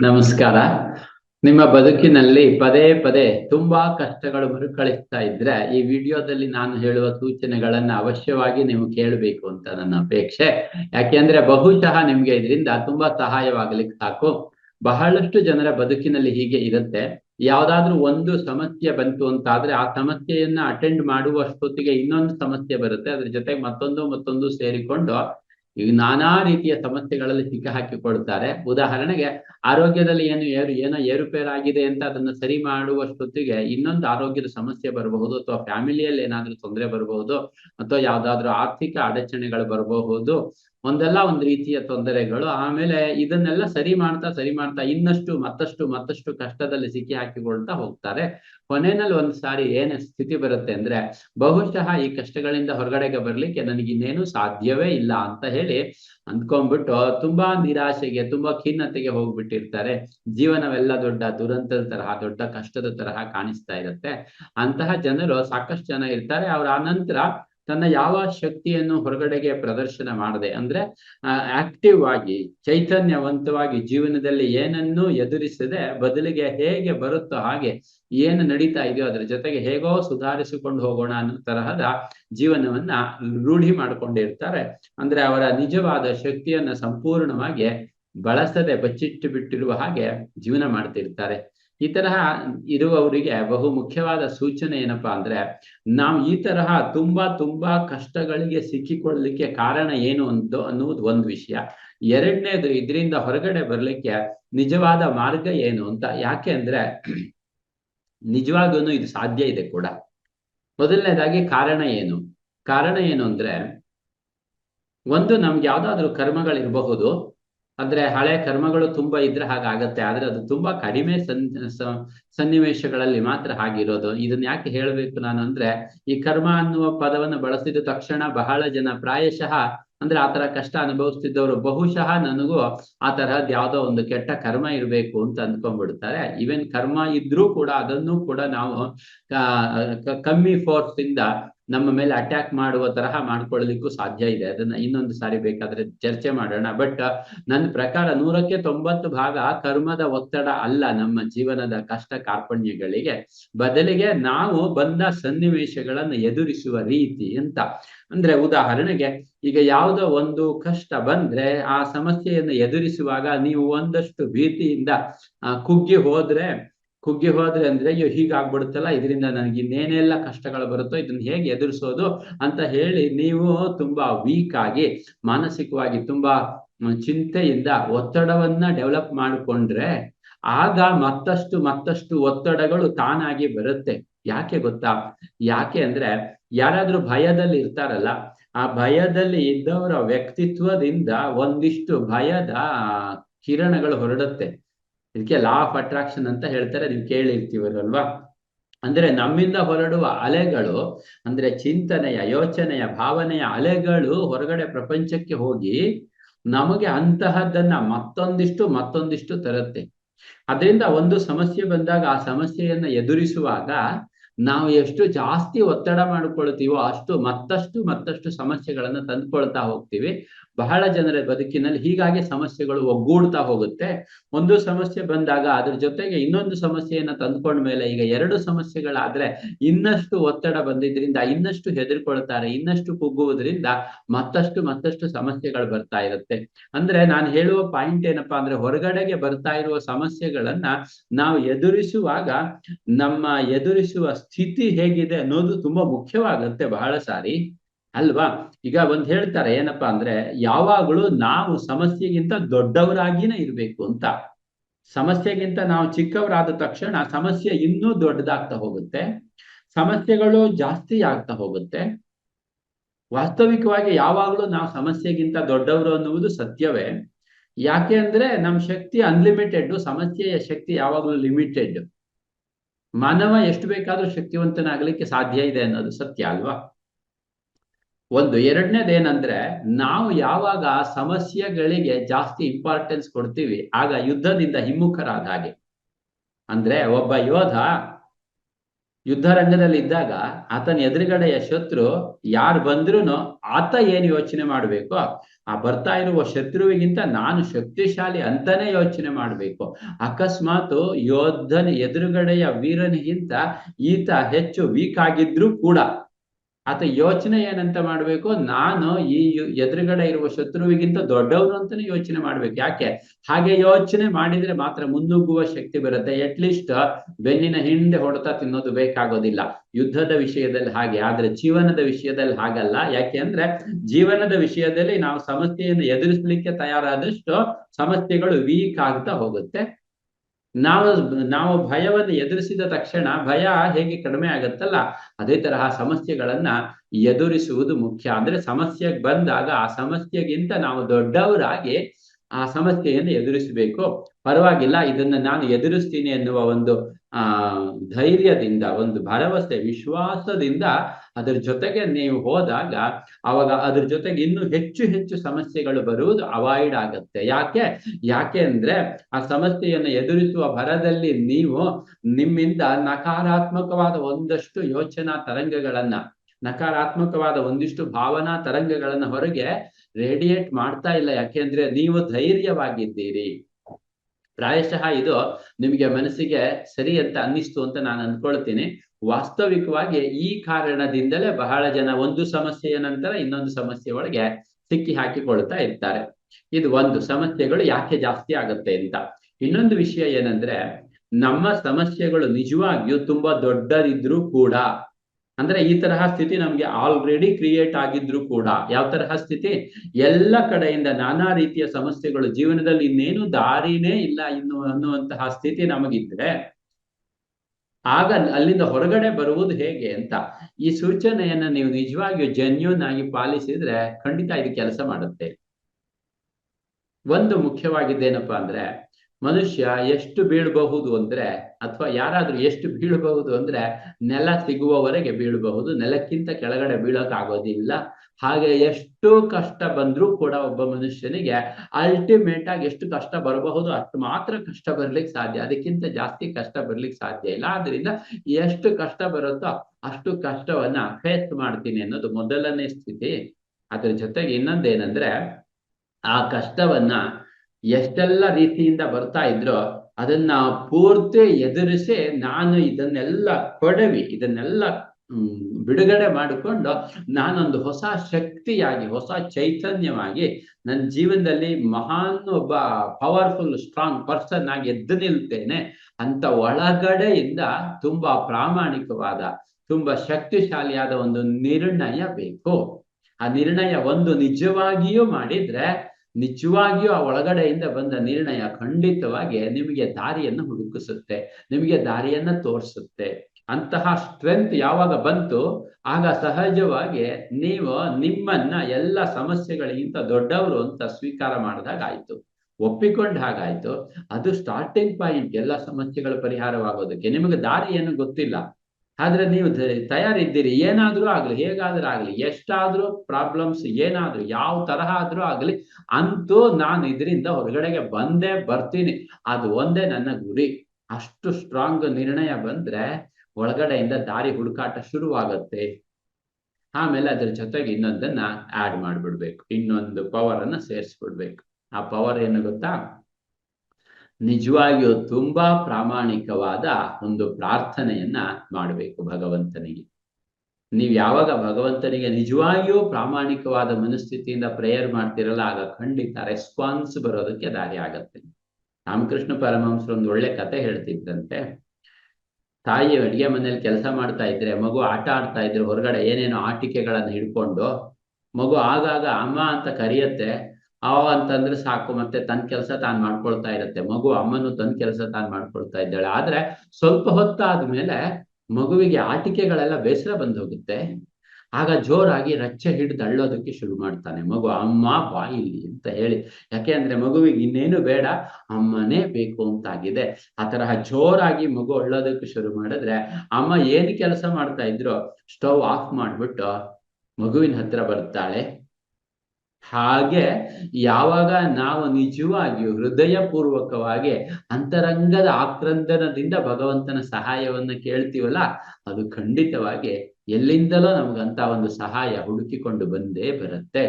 ನಮಸ್ಕಾರ. ನಿಮ್ಮ ಬದುಕಿನಲ್ಲಿ ಪದೇ ಪದೇ ತುಂಬಾ ಕಷ್ಟಗಳು ಮರುಕಳಿಸ್ತಾ ಇದ್ರೆ ಈ ವಿಡಿಯೋದಲ್ಲಿ ನಾನು ಹೇಳುವ ಸೂಚನೆಗಳನ್ನ ಅವಶ್ಯವಾಗಿ ನೀವು ಕೇಳಬೇಕು ಅಂತ ನನ್ನ ಅಪೇಕ್ಷೆ. ಯಾಕೆಂದ್ರೆ ಬಹುಶಃ ನಿಮ್ಗೆ ಇದರಿಂದ ತುಂಬಾ ಸಹಾಯವಾಗ್ಲಿಕ್ಕೆ ಸಾಕು. ಬಹಳಷ್ಟು ಜನರ ಬದುಕಿನಲ್ಲಿ ಹೀಗೆ ಇರುತ್ತೆ. ಯಾವ್ದಾದ್ರೂ ಒಂದು ಸಮಸ್ಯೆ ಬಂತು ಅಂತ ಆದ್ರೆ ಆ ಸಮಸ್ಯೆಯನ್ನ ಅಟೆಂಡ್ ಮಾಡುವಷ್ಟೊತ್ತಿಗೆ ಇನ್ನೊಂದು ಸಮಸ್ಯೆ ಬರುತ್ತೆ. ಅದ್ರ ಜೊತೆಗೆ ಮತ್ತೊಂದು ಮತ್ತೊಂದು ಸೇರಿಕೊಂಡು ಈಗ ನಾನಾ ರೀತಿಯ ಸಮಸ್ಯೆಗಳಲ್ಲಿ ಸಿಕ್ಕ ಹಾಕಿಕೊಳ್ತಾರೆ ಉದಾಹರಣೆಗೆ ಆರೋಗ್ಯದಲ್ಲಿ ಏನು ಏರು, ಏನೋ ಏರುಪೇರಾಗಿದೆ ಅಂತ ಅದನ್ನು ಸರಿ ಮಾಡುವಷ್ಟೊತ್ತಿಗೆ ಇನ್ನೊಂದು ಆರೋಗ್ಯದ ಸಮಸ್ಯೆ ಬರಬಹುದು ಅಥವಾ ಫ್ಯಾಮಿಲಿಯಲ್ಲಿ ಏನಾದ್ರೂ ತೊಂದರೆ ಬರಬಹುದು ಅಥವಾ ಯಾವ್ದಾದ್ರು ಆರ್ಥಿಕ ಅಡಚಣೆಗಳು ಬರಬಹುದು. ಒಂದಲ್ಲ ಒಂದು ರೀತಿಯ ತೊಂದರೆಗಳು. ಆಮೇಲೆ ಇದನ್ನೆಲ್ಲ ಸರಿ ಮಾಡ್ತಾ ಸರಿ ಮಾಡ್ತಾ ಇನ್ನಷ್ಟು ಮತ್ತಷ್ಟು ಮತ್ತಷ್ಟು ಕಷ್ಟದಲ್ಲಿ ಸಿಕ್ಕಿ ಹಾಕಿಕೊಳ್ತಾ ಹೋಗ್ತಾರೆ. ಕೊನೆಯಲ್ಲಿ ಒಂದ್ ಸಾರಿ ಏನ್ ಸ್ಥಿತಿ ಬರುತ್ತೆ ಅಂದ್ರೆ, ಬಹುಶಃ ಈ ಕಷ್ಟಗಳಿಂದ ಹೊರಗಡೆಗೆ ಬರ್ಲಿಕ್ಕೆ ನನಗೆ ಇನ್ನೇನು ಸಾಧ್ಯವೇ ಇಲ್ಲ ಅಂತ ಹೇಳಿ ಅಂದ್ಕೊಂಡ್ಬಿಟ್ಟು ತುಂಬಾ ನಿರಾಶೆಗೆ, ತುಂಬಾ ಖಿನ್ನತೆಗೆ ಹೋಗ್ಬಿಟ್ಟಿರ್ತಾರೆ. ಜೀವನವೆಲ್ಲ ದೊಡ್ಡ ದುರಂತದ ತರಹ, ದೊಡ್ಡ ಕಷ್ಟದ ತರಹ ಕಾಣಿಸ್ತಾ ಇರುತ್ತೆ. ಅಂತಹ ಜನರು ಸಾಕಷ್ಟು ಜನ ಇರ್ತಾರೆ. ಅವ್ರ ಆನಂತರ ತನ್ನ ಯಾವ ಶಕ್ತಿಯನ್ನು ಹೊರಗಡೆಗೆ ಪ್ರದರ್ಶನ ಮಾಡದೆ, ಅಂದ್ರೆ ಆಕ್ಟಿವ್ ಆಗಿ, ಚೈತನ್ಯವಂತವಾಗಿ ಜೀವನದಲ್ಲಿ ಏನನ್ನು ಎದುರಿಸದೆ ಬದಲಿಗೆ ಹೇಗೆ ಬರುತ್ತೋ ಹಾಗೆ ಏನು ನಡೀತಾ ಇದೆಯೋ ಅದ್ರ ಜೊತೆಗೆ ಹೇಗೋ ಸುಧಾರಿಸಿಕೊಂಡು ಹೋಗೋಣ ಅನ್ನೋ ತರಹದ ಜೀವನವನ್ನ ರೂಢಿ ಮಾಡ್ಕೊಂಡಿರ್ತಾರೆ. ಅಂದ್ರೆ ಅವರ ನಿಜವಾದ ಶಕ್ತಿಯನ್ನ ಸಂಪೂರ್ಣವಾಗಿ ಬಳಸದೆ ಬಚ್ಚಿಟ್ಟು ಬಿಟ್ಟಿರುವ ಹಾಗೆ ಜೀವನ ಮಾಡ್ತಿರ್ತಾರೆ. ಈ ತರಹ ಇರುವವರಿಗೆ ಬಹು ಮುಖ್ಯವಾದ ಸೂಚನೆ ಏನಪ್ಪಾ ಅಂದ್ರೆ, ನಾವು ಈ ತರಹ ತುಂಬಾ ತುಂಬಾ ಕಷ್ಟಗಳಿಗೆ ಸಿಕ್ಕಿಕೊಳ್ಳಲಿಕ್ಕೆ ಕಾರಣ ಏನು ಅಂತ ಅನ್ನುವುದು ಒಂದು ವಿಷಯ. ಎರಡನೇದು ಇದರಿಂದ ಹೊರಗಡೆ ಬರ್ಲಿಕ್ಕೆ ನಿಜವಾದ ಮಾರ್ಗ ಏನು ಅಂತ, ಯಾಕೆ ಅಂದ್ರೆ ನಿಜವಾಗೂ ಇದು ಸಾಧ್ಯ ಇದೆ ಕೂಡ. ಮೊದಲನೇದಾಗಿ ಕಾರಣ ಏನು? ಕಾರಣ ಏನು ಅಂದ್ರೆ, ಒಂದು ನಮ್ಗೆ ಯಾವ್ದಾದ್ರು ಕರ್ಮಗಳಿರಬಹುದು ಅಂದ್ರೆ ಹಳೆ ಕರ್ಮಗಳು ತುಂಬಾ ಇದ್ರೆ ಹಾಗಾಗತ್ತೆ ಆದ್ರೆ ಅದು ತುಂಬಾ ಕಡಿಮೆ ಸನ್ ಸನ್ನಿವೇಶಗಳಲ್ಲಿ ಮಾತ್ರ ಹಾಗಿರೋದು ಇದನ್ನ ಯಾಕೆ ಹೇಳ್ಬೇಕು ನಾನು ಅಂದ್ರೆ, ಈ ಕರ್ಮ ಅನ್ನುವ ಪದವನ್ನು ಬಳಸಿದ ತಕ್ಷಣ ಬಹಳ ಜನ ಪ್ರಾಯಶಃ ಅಂದ್ರೆ ಆತರ ಕಷ್ಟ ಅನುಭವಿಸ್ತಿದ್ದವರು ಬಹುಶಃ ನನಗೂ ಆ ತರಹದ ಯಾವ್ದೋ ಒಂದು ಕೆಟ್ಟ ಕರ್ಮ ಇರಬೇಕು ಅಂತ ಅಂದ್ಕೊಂಡ್ಬಿಡ್ತಾರೆ. ಈವನ್ ಕರ್ಮ ಇದ್ರೂ ಕೂಡ ಅದನ್ನು ಕೂಡ ನಾವು ಕಮ್ಮಿ ಫೋರ್ಸ್ ಇಂದ ನಮ್ಮ ಮೇಲೆ ಅಟ್ಯಾಕ್ ಮಾಡುವ ತರಹ ಮಾಡ್ಕೊಳ್ಳಲಿಕ್ಕೂ ಸಾಧ್ಯ ಇದೆ. ಅದನ್ನ ಇನ್ನೊಂದು ಸಾರಿ ಬೇಕಾದ್ರೆ ಚರ್ಚೆ ಮಾಡೋಣ. ಬಟ್ ನನ್ನ ಪ್ರಕಾರ ನೂರಕ್ಕೆ ತೊಂಬತ್ತು ಭಾಗ ಕರ್ಮದ ಒತ್ತಡ ಅಲ್ಲ ನಮ್ಮ ಜೀವನದ ಕಷ್ಟ ಕಾರ್ಪಣ್ಯಗಳಿಗೆ. ಬದಲಿಗೆ ನಾವು ಬಂದ ಸನ್ನಿವೇಶಗಳನ್ನು ಎದುರಿಸುವ ರೀತಿ ಅಂತ. ಅಂದ್ರೆ ಉದಾಹರಣೆಗೆ, ಈಗ ಯಾವುದೋ ಒಂದು ಕಷ್ಟ ಬಂದ್ರೆ ಆ ಸಮಸ್ಯೆಯನ್ನು ಎದುರಿಸುವಾಗ ನೀವು ಒಂದಷ್ಟು ಭೀತಿಯಿಂದ ಕುಗ್ಗಿ ಹೋದ್ರೆ ಕುಗ್ಗಿ ಹೋದ್ರೆ ಅಂದ್ರೆ, ಅಯ್ಯೋ ಹೀಗಾಗ್ಬಿಡುತ್ತಲ್ಲ ಇದರಿಂದ ನನಗೆ ಇನ್ನೇನೆಲ್ಲ ಕಷ್ಟಗಳು ಬರುತ್ತೋ, ಇದನ್ನ ಹೇಗೆ ಎದುರಿಸೋದು ಅಂತ ಹೇಳಿ ನೀವು ತುಂಬಾ ವೀಕ್ ಆಗಿ, ಮಾನಸಿಕವಾಗಿ ತುಂಬಾ ಚಿಂತೆಯಿಂದ ಒತ್ತಡವನ್ನ ಡೆವಲಪ್ ಮಾಡಿಕೊಂಡ್ರೆ, ಆಗ ಮತ್ತಷ್ಟು ಮತ್ತಷ್ಟು ಒತ್ತಡಗಳು ತಾನಾಗಿ ಬರುತ್ತೆ. ಯಾಕೆ ಗೊತ್ತಾ? ಯಾಕೆ ಅಂದ್ರೆ, ಯಾರಾದ್ರೂ ಭಯದಲ್ಲಿ ಇರ್ತಾರಲ್ಲ, ಆ ಭಯದಲ್ಲಿ ಇದ್ದವರ ವ್ಯಕ್ತಿತ್ವದಿಂದ ಒಂದಿಷ್ಟು ಭಯದ ಕಿರಣಗಳು ಹೊರಡುತ್ತೆ. ಇದಕ್ಕೆ ಲಾ ಆಫ್ ಅಟ್ರಾಕ್ಷನ್ ಅಂತ ಹೇಳ್ತಾರೆ ನೀವು ಕೇಳಿರ್ತೀವಲ್ವಾ ಅಂದ್ರೆ ನಮ್ಮಿಂದ ಹೊರಡುವ ಅಲೆಗಳು, ಅಂದ್ರೆ ಚಿಂತನೆಯ, ಯೋಚನೆಯ, ಭಾವನೆಯ ಅಲೆಗಳು ಹೊರಗಡೆ ಪ್ರಪಂಚಕ್ಕೆ ಹೋಗಿ ನಮಗೆ ಅಂತಹದ್ದನ್ನ ಮತ್ತೊಂದಿಷ್ಟು ಮತ್ತೊಂದಿಷ್ಟು ತರುತ್ತೆ. ಅದರಿಂದ ಒಂದು ಸಮಸ್ಯೆ ಬಂದಾಗ ಆ ಸಮಸ್ಯೆಯನ್ನ ಎದುರಿಸುವಾಗ ನಾವು ಎಷ್ಟು ಜಾಸ್ತಿ ಒತ್ತಡ ಮಾಡಿಕೊಳ್ತೀವೋ ಅಷ್ಟು ಮತ್ತಷ್ಟು ಮತ್ತಷ್ಟು ಸಮಸ್ಯೆಗಳನ್ನ ತಂದ್ಕೊಳ್ತಾ ಹೋಗ್ತೀವಿ. ಬಹಳ ಜನರ ಬದುಕಿನಲ್ಲಿ ಹೀಗಾಗಿ ಸಮಸ್ಯೆಗಳು ಒಗ್ಗೂಡ್ತಾ ಹೋಗುತ್ತೆ. ಒಂದು ಸಮಸ್ಯೆ ಬಂದಾಗ ಅದ್ರ ಜೊತೆಗೆ ಇನ್ನೊಂದು ಸಮಸ್ಯೆಯನ್ನ ತಂದ್ಕೊಂಡ ಮೇಲೆ ಈಗ ಎರಡು ಸಮಸ್ಯೆಗಳಾದ್ರೆ ಇನ್ನಷ್ಟು ಒತ್ತಡ ಬಂದಿದ್ರಿಂದ, ಇನ್ನಷ್ಟು ಹೆದರ್ಕೊಳ್ತಾರೆ, ಇನ್ನಷ್ಟು ಕುಗ್ಗುವುದರಿಂದ ಮತ್ತಷ್ಟು ಮತ್ತಷ್ಟು ಸಮಸ್ಯೆಗಳು ಬರ್ತಾ ಇರುತ್ತೆ. ಅಂದ್ರೆ ನಾನು ಹೇಳುವ ಪಾಯಿಂಟ್ ಏನಪ್ಪಾ ಅಂದ್ರೆ ಹೊರಗಡೆಗೆ ಬರ್ತಾ ಇರುವ ಸಮಸ್ಯೆಗಳನ್ನ ನಾವು ಎದುರಿಸುವಾಗ ನಮ್ಮ ಎದುರಿಸುವ ಸ್ಥಿತಿ ಹೇಗಿದೆ ಅನ್ನೋದು ತುಂಬಾ ಮುಖ್ಯವಾಗುತ್ತೆ ಬಹಳ ಸಾರಿ. ಅಲ್ವಾ? ಈಗ ಒಂದ್ ಹೇಳ್ತಾರೆ, ಏನಪ್ಪಾ ಅಂದ್ರೆ, ಯಾವಾಗಲೂ ನಾವು ಸಮಸ್ಯೆಗಿಂತ ದೊಡ್ಡವರಾಗಿನೇ ಇರ್ಬೇಕು ಅಂತ. ಸಮಸ್ಯೆಗಿಂತ ನಾವು ಚಿಕ್ಕವರಾದ ತಕ್ಷಣ ಸಮಸ್ಯೆ ಇನ್ನೂ ದೊಡ್ಡದಾಗ್ತಾ ಹೋಗುತ್ತೆ. ಸಮಸ್ಯೆಗಳು ಜಾಸ್ತಿ ಆಗ್ತಾ ಹೋಗುತ್ತೆ. ವಾಸ್ತವಿಕವಾಗಿ ಯಾವಾಗಲೂ ನಾವು ಸಮಸ್ಯೆಗಿಂತ ದೊಡ್ಡವರು ಅನ್ನುವುದು ಸತ್ಯವೇ. ಯಾಕೆ ಅಂದ್ರೆ ನಮ್ಮ ಶಕ್ತಿ ಅನ್ಲಿಮಿಟೆಡ್ ಸಮಸ್ಯೆಯ ಶಕ್ತಿ ಯಾವಾಗಲೂ ಲಿಮಿಟೆಡ್ ಮಾನವ ಎಷ್ಟು ಬೇಕಾದ್ರೂ ಶಕ್ತಿವಂತನಾಗಲಿಕ್ಕೆ ಸಾಧ್ಯ ಇದೆ ಅನ್ನೋದು ಸತ್ಯ ಅಲ್ವಾ? ಒಂದು ಎರಡನೇದೇನಂದ್ರೆ ನಾವು ಯಾವಾಗ ಸಮಸ್ಯೆಗಳಿಗೆ ಜಾಸ್ತಿ ಇಂಪಾರ್ಟೆನ್ಸ್ ಕೊಡ್ತೀವಿ, ಆಗ ಯುದ್ಧದಿಂದ ಹಿಮ್ಮುಖರಾದ ಹಾಗೆ. ಅಂದ್ರೆ ಒಬ್ಬ ಯೋಧ ಯುದ್ಧ ರಂಗದಲ್ಲಿ ಇದ್ದಾಗ ಆತನ ಎದುರುಗಡೆಯ ಶತ್ರು ಯಾರು ಬಂದ್ರೂ ಆತ ಏನ್ ಯೋಚನೆ ಮಾಡಬೇಕು? ಆ ಬರ್ತಾ ಇರುವ ಶತ್ರುವಿಗಿಂತ ನಾನು ಶಕ್ತಿಶಾಲಿ ಅಂತಾನೆ ಯೋಚನೆ ಮಾಡ್ಬೇಕು. ಅಕಸ್ಮಾತ್ ಯೋಧನ ಎದುರುಗಡೆಯ ವೀರನಿಗಿಂತ ಈತ ಹೆಚ್ಚು ವೀಕ್ ಆಗಿದ್ರು ಕೂಡ ಆತ ಯೋಚನೆ ಏನಂತ ಮಾಡ್ಬೇಕು? ನಾನು ಈ ಎದುರುಗಡೆ ಇರುವ ಶತ್ರುವಿಗಿಂತ ದೊಡ್ಡವನು ಅಂತಾನೆ ಯೋಚನೆ ಮಾಡ್ಬೇಕು. ಯಾಕೆ? ಹಾಗೆ ಯೋಚನೆ ಮಾಡಿದ್ರೆ ಮಾತ್ರ ಮುನ್ನುಗ್ಗುವ ಶಕ್ತಿ ಬರುತ್ತೆ. ಅಟ್ಲೀಸ್ಟ್ ಬೆನ್ನಿನ ಹಿಂದೆ ಹೊಡೆತ ತಿನ್ನೋದು ಬೇಕಾಗೋದಿಲ್ಲ. ಯುದ್ಧದ ವಿಷಯದಲ್ಲಿ ಹಾಗೆ, ಆದ್ರೆ ಜೀವನದ ವಿಷಯದಲ್ಲಿ ಹಾಗಲ್ಲ. ಯಾಕೆ ಅಂದ್ರೆ ಜೀವನದ ವಿಷಯದಲ್ಲಿ ನಾವು ಸಮಸ್ಯೆಯನ್ನು ಎದುರಿಸಲಿಕ್ಕೆ ತಯಾರಾದಷ್ಟು ಸಮಸ್ಯೆಗಳು ವೀಕ್ ಆಗ್ತಾ ಹೋಗುತ್ತೆ. ನಾವು ನಾವು ಭಯವನ್ನು ಎದುರಿಸಿದ ತಕ್ಷಣ ಭಯ ಹೇಗೆ ಕಡಿಮೆ ಆಗುತ್ತಲ್ಲ? ಅದೇ ತರಹ ಸಮಸ್ಯೆಗಳನ್ನ ಎದುರಿಸುವುದು ಮುಖ್ಯ. ಅಂದ್ರೆ ಸಮಸ್ಯೆಗೆ ಬಂದಾಗ ಆ ಸಮಸ್ಯೆಗಿಂತ ನಾವು ದೊಡ್ಡವರಾಗಿ ಆ ಸಮಸ್ಯೆಯನ್ನು ಎದುರಿಸಬೇಕು. ಪರವಾಗಿಲ್ಲ, ಇದನ್ನ ನಾನು ಎದುರಿಸ್ತೀನಿ ಎನ್ನುವ ಒಂದು ಧೈರ್ಯದಿಂದ, ಒಂದು ಭರವಸೆ, ವಿಶ್ವಾಸದಿಂದ ಅದರ ಜೊತೆಗೆ ನೀವು ಹೋದಾಗ ಅವಾಗ ಅದ್ರ ಜೊತೆಗೆ ಇನ್ನು ಹೆಚ್ಚು ಹೆಚ್ಚು ಸಮಸ್ಯೆಗಳು ಬರುವುದು ಅವಾಯ್ಡ್ ಆಗುತ್ತೆ. ಯಾಕೆ? ಯಾಕೆ ಅಂದ್ರೆ ಆ ಸಮಸ್ಯೆಯನ್ನು ಎದುರಿಸುವ ಭರದಲ್ಲಿ ನೀವು ನಿಮ್ಮಿಂದ ನಕಾರಾತ್ಮಕವಾದ ಒಂದಷ್ಟು ಯೋಚನಾ ತರಂಗಗಳನ್ನ, ನಕಾರಾತ್ಮಕವಾದ ಒಂದಿಷ್ಟು ಭಾವನಾ ತರಂಗಗಳನ್ನ ಹೊರಗೆ ರೇಡಿಯೇಟ್ ಮಾಡ್ತಾ ಇಲ್ಲ. ಯಾಕೆಂದ್ರೆ ನೀವು ಧೈರ್ಯವಾಗಿದ್ದೀರಿ. ಪ್ರಾಯಶಃ ಇದು ನಿಮಗೆ ಮನಸ್ಸಿಗೆ ಸರಿ ಅಂತ ಅನ್ನಿಸ್ತು ಅಂತ ನಾನು ಅನ್ಕೊಳ್ತೀನಿ ವಾಸ್ತವಿಕವಾಗಿ ಈ ಕಾರಣದಿಂದಲೇ ಬಹಳ ಜನ ಒಂದು ಸಮಸ್ಯೆಯ ನಂತರ ಇನ್ನೊಂದು ಸಮಸ್ಯೆ ಒಳಗೆ ಸಿಕ್ಕಿ ಹಾಕಿಕೊಳ್ತಾ ಇರ್ತಾರೆ. ಇದು ಒಂದು, ಸಮಸ್ಯೆಗಳು ಯಾಕೆ ಜಾಸ್ತಿ ಆಗುತ್ತೆ ಅಂತ. ಇನ್ನೊಂದು ವಿಷಯ ಏನಂದ್ರೆ ನಮ್ಮ ಸಮಸ್ಯೆಗಳು ನಿಜವಾಗಿಯೂ ತುಂಬಾ ದೊಡ್ಡದಿದ್ರು ಕೂಡ ಅಂದ್ರೆ ಈ ತರಹ ಸ್ಥಿತಿ ನಮ್ಗೆ ಆಲ್ರೆಡಿ ಕ್ರಿಯೇಟ್ ಆಗಿದ್ರು ಕೂಡ, ಯಾವ ತರಹ ಸ್ಥಿತಿ? ಎಲ್ಲ ಕಡೆಯಿಂದ ನಾನಾ ರೀತಿಯ ಸಮಸ್ಯೆಗಳು ಜೀವನದಲ್ಲಿ ಇನ್ನೇನು ದಾರಿನೇ ಇಲ್ಲ ಇನ್ನು ಅನ್ನುವಂತಹ ಸ್ಥಿತಿ ನಮಗಿದ್ರೆ, ಆಗ ಅಲ್ಲಿಂದ ಹೊರಗಡೆ ಬರುವುದು ಹೇಗೆ ಅಂತ ಈ ಸೂಚನೆಯನ್ನ ನೀವು ನಿಜವಾಗಿಯೂ ಜೆನ್ಯೂನ್ ಆಗಿ ಪಾಲಿಸಿದ್ರೆ ಖಂಡಿತ ಇದು ಕೆಲಸ ಮಾಡುತ್ತೆ. ಒಂದು ಮುಖ್ಯವಾಗಿದ್ದೇನಪ್ಪಾ ಅಂದ್ರೆ ಮನುಷ್ಯ ಎಷ್ಟು ಬೀಳಬಹುದು ಅಂದ್ರೆ, ಅಥವಾ ಯಾರಾದ್ರೂ ಎಷ್ಟು ಬೀಳಬಹುದು ಅಂದ್ರೆ, ನೆಲ ಸಿಗುವವರೆಗೆ ಬೀಳಬಹುದು. ನೆಲಕ್ಕಿಂತ ಕೆಳಗಡೆ ಬೀಳಕ್ ಆಗೋದಿಲ್ಲ ಹಾಗೆ ಎಷ್ಟು ಕಷ್ಟ ಬಂದ್ರೂ ಕೂಡ ಒಬ್ಬ ಮನುಷ್ಯನಿಗೆ ಅಲ್ಟಿಮೇಟ್ ಆಗಿ ಎಷ್ಟು ಕಷ್ಟ ಬರಬಹುದು, ಅಷ್ಟು ಮಾತ್ರ ಕಷ್ಟ ಬರ್ಲಿಕ್ಕೆ ಸಾಧ್ಯ. ಅದಕ್ಕಿಂತ ಜಾಸ್ತಿ ಕಷ್ಟ ಬರ್ಲಿಕ್ಕೆ ಸಾಧ್ಯ ಇಲ್ಲ. ಆದ್ರಿಂದ ಎಷ್ಟು ಕಷ್ಟ ಬರುತ್ತೋ ಅಷ್ಟು ಕಷ್ಟವನ್ನ ಫೇಸ್ ಮಾಡ್ತೀನಿ ಅನ್ನೋದು ಮೊದಲನೇ ಸ್ಥಿತಿ. ಅದ್ರ ಜೊತೆಗೆ ಇನ್ನೊಂದೇನಂದ್ರೆ, ಆ ಕಷ್ಟವನ್ನ ಎಷ್ಟೆಲ್ಲ ರೀತಿಯಿಂದ ಬರ್ತಾ ಇದ್ರೋ ಅದನ್ನ ಪೂರ್ತಿ ಎದುರಿಸಿ ನಾನು ಇದನ್ನೆಲ್ಲ ಕೊಡವಿ, ಇದನ್ನೆಲ್ಲ ಬಿಡುಗಡೆ ಮಾಡಿಕೊಂಡು ನಾನೊಂದು ಹೊಸ ಶಕ್ತಿಯಾಗಿ, ಹೊಸ ಚೈತನ್ಯವಾಗಿ ನನ್ನ ಜೀವನದಲ್ಲಿ ಮಹಾನ್ ಒಬ್ಬ ಪವರ್ಫುಲ್ ಸ್ಟ್ರಾಂಗ್ ಪರ್ಸನ್ ಆಗಿ ಎದ್ದು ನಿಲ್ತೇನೆ. ಅಂತ ಒಳಗಡೆಯಿಂದ ತುಂಬಾ ಪ್ರಾಮಾಣಿಕವಾದ, ತುಂಬಾ ಶಕ್ತಿಶಾಲಿಯಾದ ಒಂದು ನಿರ್ಣಯ ಬೇಕು. ಆ ನಿರ್ಣಯ ಒಂದು ನಿಜವಾಗಿಯೂ ಮಾಡಿದ್ರೆ ನಿಜವಾಗಿಯೂ ಆ ಒಳಗಡೆಯಿಂದ ಬಂದ ನಿರ್ಣಯ ಖಂಡಿತವಾಗಿ ನಿಮಗೆ ದಾರಿಯನ್ನು ಹುಡುಕಿಸುತ್ತೆ, ನಿಮಗೆ ದಾರಿಯನ್ನ ತೋರಿಸುತ್ತೆ. ಅಂತಹ ಸ್ಟ್ರೆಂತ್ ಯಾವಾಗ ಬಂತು, ಆಗ ಸಹಜವಾಗಿ ನೀವು ನಿಮ್ಮನ್ನ ಎಲ್ಲ ಸಮಸ್ಯೆಗಳಿಗಿಂತ ದೊಡ್ಡವರು ಅಂತ ಸ್ವೀಕಾರ ಮಾಡಿದಾಗ ಆಯ್ತು. ಒಪ್ಪಿಕೊಂಡ ಹಾಗಾಯ್ತು ಅದು ಸ್ಟಾರ್ಟಿಂಗ್ ಪಾಯಿಂಟ್ ಎಲ್ಲ ಸಮಸ್ಯೆಗಳು ಪರಿಹಾರವಾಗೋದಕ್ಕೆ ನಿಮಗೆ ದಾರಿ ಏನು ಗೊತ್ತಿಲ್ಲ. ಆದ್ರೆ ನೀವು ತಯಾರಿದ್ದೀರಿ, ಏನಾದ್ರೂ ಆಗ್ಲಿ, ಹೇಗಾದ್ರೂ ಆಗ್ಲಿ, ಎಷ್ಟಾದ್ರೂ ಪ್ರಾಬ್ಲಮ್ಸ್ ಏನಾದ್ರೂ, ಯಾವ ತರಹ ಆದ್ರೂ ಆಗ್ಲಿ, ಅಂತೂ ನಾನು ಇದರಿಂದ ಹೊರಗಡೆಗೆ ಬಂದೇ ಬರ್ತೀನಿ. ಅದು ಒಂದೇ ನನ್ನ ಗುರಿ. ಅಷ್ಟು ಸ್ಟ್ರಾಂಗ್ ನಿರ್ಣಯ ಬಂದ್ರೆ ಒಳಗಡೆಯಿಂದ ದಾರಿ ಹುಡುಕಾಟ ಶುರುವಾಗತ್ತೆ. ಆಮೇಲೆ ಅದ್ರ ಜೊತೆಗೆ ಇನ್ನೊಂದನ್ನ ಆಡ್ ಮಾಡ್ಬಿಡ್ಬೇಕು. ಇನ್ನೊಂದು ಪವರ್ ಅನ್ನ ಸೇರಿಸ್ಬಿಡ್ಬೇಕು. ಆ ಪವರ್ ಏನು ಗೊತ್ತಾ? ನಿಜವಾಗಿಯೂ ತುಂಬಾ ಪ್ರಾಮಾಣಿಕವಾದ ಒಂದು ಪ್ರಾರ್ಥನೆಯನ್ನ ಮಾಡಬೇಕು ಭಗವಂತನಿಗೆ. ನೀವು ಯಾವಾಗ ಭಗವಂತನಿಗೆ ನಿಜವಾಗಿಯೂ ಪ್ರಾಮಾಣಿಕವಾದ ಮನಸ್ಥಿತಿಯಿಂದ ಪ್ರೇಯರ್ ಮಾಡ್ತಿರಲ್ಲ, ಆಗ ಖಂಡಿತ ರೆಸ್ಪಾನ್ಸ್ ಬರೋದಕ್ಕೆ ದಾರಿ ಆಗತ್ತೆ. ರಾಮಕೃಷ್ಣ ಪರಮಹಂಸರು ಒಂದು ಒಳ್ಳೆ ಕತೆ ಹೇಳ್ತಿದ್ದಂತೆ ತಾಯಿ ಅಡಿಗೆ ಮನೇಲಿ ಕೆಲಸ ಮಾಡ್ತಾ ಇದ್ರೆ, ಮಗು ಆಟ ಆಡ್ತಾ ಇದ್ರೆ, ಹೊರಗಡೆ ಏನೇನೋ ಆಟಿಕೆಗಳನ್ನ ಹಿಡ್ಕೊಂಡು, ಮಗು ಆಗಾಗ ಅಮ್ಮ ಅಂತ ಕರೆಯತ್ತೆ ಅವ ಅಂತಂದ್ರೆ ಸಾಕು, ಮತ್ತೆ ತನ್ನ ಕೆಲಸ ತಾನು ಮಾಡ್ಕೊಳ್ತಾ ಇರತ್ತೆ. ಮಗು ಅಮ್ಮನು ತನ್ನ ಕೆಲಸ ತಾನು ಮಾಡ್ಕೊಳ್ತಾ ಇದ್ದಾಳೆ. ಆದ್ರೆ ಸ್ವಲ್ಪ ಹೊತ್ತಾದ್ಮೇಲೆ ಮಗುವಿಗೆ ಆಟಿಕೆಗಳೆಲ್ಲ ಬೇಸರ ಬಂದೋಗುತ್ತೆ. ಆಗ ಜೋರಾಗಿ ರಚ್ಚೆ ಹಿಡಿದು ಅಳ್ಳೋದಕ್ಕೆ ಶುರು ಮಾಡ್ತಾನೆ. ಮಗು, ಅಮ್ಮ, ಬಾಯಿಲಿ ಅಂತ ಹೇಳಿ. ಯಾಕೆ ಅಂದ್ರೆ ಮಗುವಿಗೆ ಇನ್ನೇನು ಬೇಡ, ಅಮ್ಮನೇ ಬೇಕು ಅಂತಾಗಿದೆ. ಆ ತರಹ ಜೋರಾಗಿ ಮಗು ಅಳ್ಳೋದಕ್ಕೆ ಶುರು ಮಾಡಿದ್ರೆ, ಅಮ್ಮ ಏನು ಕೆಲಸ ಮಾಡ್ತಾ ಇದ್ರು, ಸ್ಟವ್ ಆಫ್ ಮಾಡ್ಬಿಟ್ಟು ಮಗುವಿನ ಹತ್ರ ಬರ್ತಾಳೆ. ಹಾಗೆ ಯಾವಾಗ ನಾವು ನಿಜವಾಗಿಯೂ ಹೃದಯಪೂರ್ವಕವಾಗಿ ಅಂತರಂಗದ ಆಕ್ರಂದನದಿಂದ ಭಗವಂತನ ಸಹಾಯವನ್ನ ಕೇಳ್ತೀವಲ್ಲ, ಅದು ಖಂಡಿತವಾಗಿ ಎಲ್ಲಿಂದಲೋ ನಮ್ಗಂತ ಒಂದು ಸಹಾಯ ಹುಡುಕಿಕೊಂಡು ಬಂದೇ ಬರುತ್ತೆ.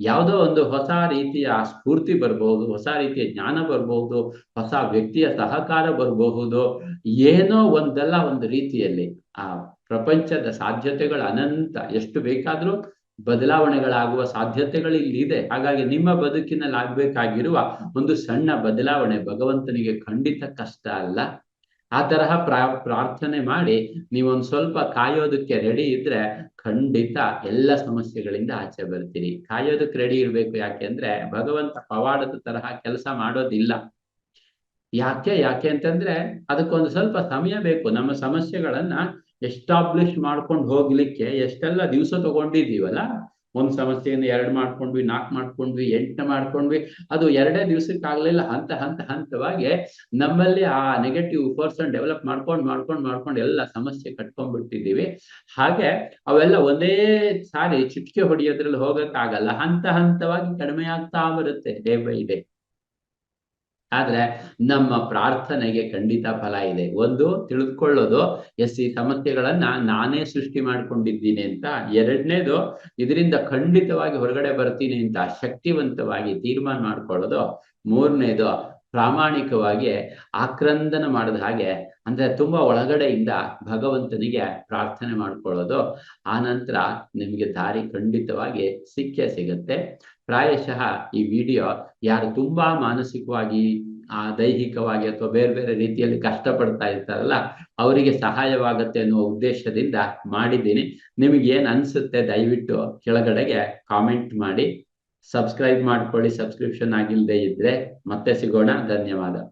ಯಾವುದೋ ಒಂದು ಹೊಸ ರೀತಿಯ ಸ್ಫೂರ್ತಿ ಬರಬಹುದು ಹೊಸ ರೀತಿಯ ಜ್ಞಾನ ಬರಬಹುದು ಹೊಸ ವ್ಯಕ್ತಿಯ ಸಹಕಾರ ಬರಬಹುದು ಏನೋ ಒಂದಲ್ಲ ಒಂದು ರೀತಿಯಲ್ಲಿ ಆ ಪ್ರಪಂಚದ ಸಾಧ್ಯತೆಗಳು ಅನಂತ, ಎಷ್ಟು ಬೇಕಾದ್ರೂ ಬದಲಾವಣೆಗಳಾಗುವ ಸಾಧ್ಯತೆಗಳು ಇಲ್ಲಿ ಇದೆ. ಹಾಗಾಗಿ ನಿಮ್ಮ ಬದುಕಿನಲ್ಲಿ ಆಗ್ಬೇಕಾಗಿರುವ ಒಂದು ಸಣ್ಣ ಬದಲಾವಣೆ ಭಗವಂತನಿಗೆ ಖಂಡಿತ ಕಷ್ಟ ಅಲ್ಲ. ಆ ತರಹ ಪ್ರಾ, ಪ್ರಾರ್ಥನೆ ಮಾಡಿ ನೀವೊಂದ್ ಸ್ವಲ್ಪ ಕಾಯೋದಕ್ಕೆ ರೆಡಿ ಇದ್ರೆ ಖಂಡಿತ ಎಲ್ಲ ಸಮಸ್ಯೆಗಳಿಂದ ಆಚೆ ಬರ್ತೀರಿ. ಕಾಯೋದಕ್ಕೆ ರೆಡಿ ಇರ್ಬೇಕು ಯಾಕೆ ಅಂದ್ರೆ ಭಗವಂತ ಪವಾಡದ ತರಹ ಕೆಲಸ ಮಾಡೋದಿಲ್ಲ. ಯಾಕೆ ಯಾಕೆ ಅಂತಂದ್ರೆ ಅದಕ್ಕೊಂದು ಸ್ವಲ್ಪ ಸಮಯ ಬೇಕು. ನಮ್ಮ ಸಮಸ್ಯೆಗಳನ್ನ ಎಸ್ಟಾಬ್ಲಿಷ್ ಮಾಡ್ಕೊಂಡು ಹೋಗ್ಲಿಕ್ಕೆ ಎಷ್ಟೆಲ್ಲ ದಿವಸ ತಗೊಂಡಿದ್ದೀವಲ್ಲ? ಒಂದ್ ಸಮಸ್ಯೆಯನ್ನು ಎರಡ್ ಮಾಡ್ಕೊಂಡ್ವಿ ನಾಲ್ಕು ಮಾಡ್ಕೊಂಡ್ವಿ, ಎಂಟು ಮಾಡ್ಕೊಂಡ್ವಿ. ಅದು ಎರಡೇ ದಿವ್ಸಕ್ಕಾಗ್ಲಿಲ್ಲ ಹಂತ ಹಂತ, ಹಂತವಾಗಿ ನಮ್ಮಲ್ಲಿ ಆ ನೆಗೆಟಿವ್ ಪರ್ಸನ್ ಡೆವಲಪ್ ಮಾಡ್ಕೊಂಡ್ ಮಾಡ್ಕೊಂಡ್, ಮಾಡ್ಕೊಂಡು ಎಲ್ಲ ಸಮಸ್ಯೆ ಕಟ್ಕೊಂಡ್ಬಿಟ್ಟಿದ್ದೀವಿ. ಹಾಗೆ ಅವೆಲ್ಲ ಒಂದೇ ಸಾರಿ ಚಿಟಿಕೆ ಹೊಡಿಯೋದ್ರಲ್ಲಿ ಹೋಗಕ್ಕಾಗಲ್ಲ. ಹಂತ, ಹಂತವಾಗಿ ಕಡಿಮೆ ಆಗ್ತಾ ಬರುತ್ತೆ, ಡೇ ಬೈ ಡೇ. ಆದ್ರೆ ನಮ್ಮ ಪ್ರಾರ್ಥನೆಗೆ ಖಂಡಿತ ಫಲ ಇದೆ. ಒಂದು, ತಿಳಿದುಕೊಳ್ಳೋದು, ಎಸ್, ಈ ಸಮಸ್ಯೆಗಳನ್ನ ನಾನೇ ಸೃಷ್ಟಿ ಮಾಡ್ಕೊಂಡಿದ್ದೀನಿ ಅಂತ. ಎರಡನೇದು, ಇದರಿಂದ ಖಂಡಿತವಾಗಿ ಹೊರಗಡೆ ಬರ್ತೀನಿ ಅಂತ ಶಕ್ತಿವಂತವಾಗಿ ತೀರ್ಮಾನ ಮಾಡ್ಕೊಳ್ಳೋದು. ಮೂರನೇದು, ಪ್ರಾಮಾಣಿಕವಾಗಿ ಆಕ್ರಂದನ ಮಾಡಿದ ಹಾಗೆ ಅಂದ್ರೆ ತುಂಬಾ ಒಳಗಡೆಯಿಂದ ಭಗವಂತನಿಗೆ ಪ್ರಾರ್ಥನೆ ಮಾಡ್ಕೊಳ್ಳೋದು. ಆ ನಂತರ ನಿಮ್ಗೆ ದಾರಿ ಖಂಡಿತವಾಗಿ ಸಿಕ್ಕೇ ಸಿಗುತ್ತೆ. ಪ್ರಾಯಶಃ ಈ ವಿಡಿಯೋ ಯಾರು ತುಂಬಾ ಮಾನಸಿಕವಾಗಿ, ಆ, ದೈಹಿಕವಾಗಿ ಅಥವಾ ಬೇರೆ ಬೇರೆ ರೀತಿಯಲ್ಲಿ ಕಷ್ಟಪಡ್ತಾ ಇರ್ತಾರಲ್ಲ, ಅವರಿಗೆ ಸಹಾಯವಾಗತ್ತೆ ಅನ್ನುವ ಉದ್ದೇಶದಿಂದ ಮಾಡಿದ್ದೀನಿ. ನಿಮಗೆ ಏನ್ ಅನ್ಸುತ್ತೆ ದಯವಿಟ್ಟು ಕೆಳಗಡೆಗೆ ಕಾಮೆಂಟ್ ಮಾಡಿ. ಸಬ್ಸ್ಕ್ರೈಬ್ ಮಾಡ್ಕೊಳ್ಳಿ, ಸಬ್ಸ್ಕ್ರಿಪ್ಷನ್ ಆಗಿಲ್ಲದೆ ಇದ್ರೆ ಮತ್ತೆ ಸಿಗೋಣ. ಧನ್ಯವಾದ.